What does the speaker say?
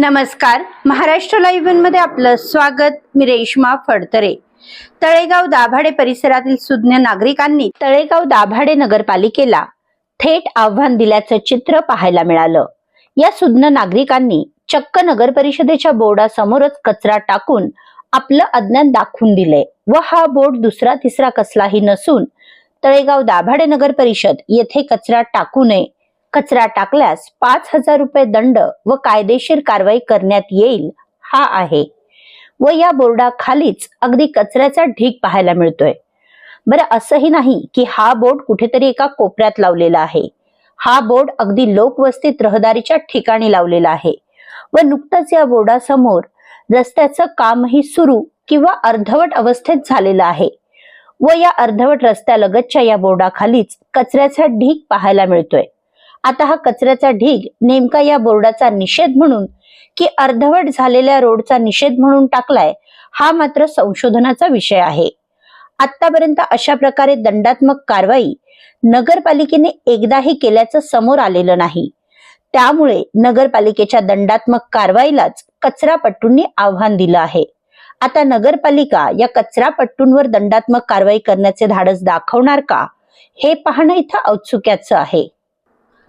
नमस्कार. महाराष्ट्र लाईव्हमध्ये आपलं स्वागत. मी रेश्मा फडतरे. तळेगाव दाभाडे परिसरातील सुज्ञ नागरिकांनी तळेगाव दाभाडे नगरपालिकेला थेट आव्हान दिल्याचं चित्र पाहायला मिळालं. या सुज्ञ नागरिकांनी चक्क नगर परिषदेच्या बोर्डासमोरच कचरा टाकून आपलं अज्ञान दाखवून दिले व हा बोर्ड दुसरा तिसरा कसलाही नसून तळेगाव दाभाडे नगर परिषद येथे कचरा टाकू नये कचरा टाकल्यास पाच हजार रुपये दंड व कायदेशीर कारवाई करण्यात येईल हा आहे. व या बोर्डाखालीच अगदी कचऱ्याचा ढीग पाहायला मिळतोय. बरं असंही नाही की हा बोर्ड कुठेतरी एका कोपऱ्यात लावलेला आहे. हा बोर्ड अगदी लोकवस्तीत रहदारीच्या ठिकाणी लावलेला आहे. व नुकतंच या बोर्डासमोर रस्त्याचं कामही सुरू किंवा अर्धवट अवस्थेत झालेलं आहे. व या अर्धवट रस्त्यालगतच्या या बोर्डाखालीच कचऱ्याचा ढीग पाहायला मिळतोय. आता हा कचऱ्याचा ढीग नेमका या बोर्डाचा निषेध म्हणून की अर्धवट झालेल्या रोडचा निषेध म्हणून टाकलाय हा मात्र संशोधनाचा विषय आहे. आतापर्यंत अशा प्रकारे दंडात्मक कारवाई नगरपालिकेने एकदाही केल्याचं समोर आलेलं नाही. त्यामुळे नगरपालिकेच्या दंडात्मक कारवाईलाच कचरापट्टूंनी आव्हान दिलं आहे. आता नगरपालिका या कचरापट्टूंवर दंडात्मक कारवाई करण्याचे धाडस दाखवणार का हे पाहणं इथं औत्सुक्याचं आहे.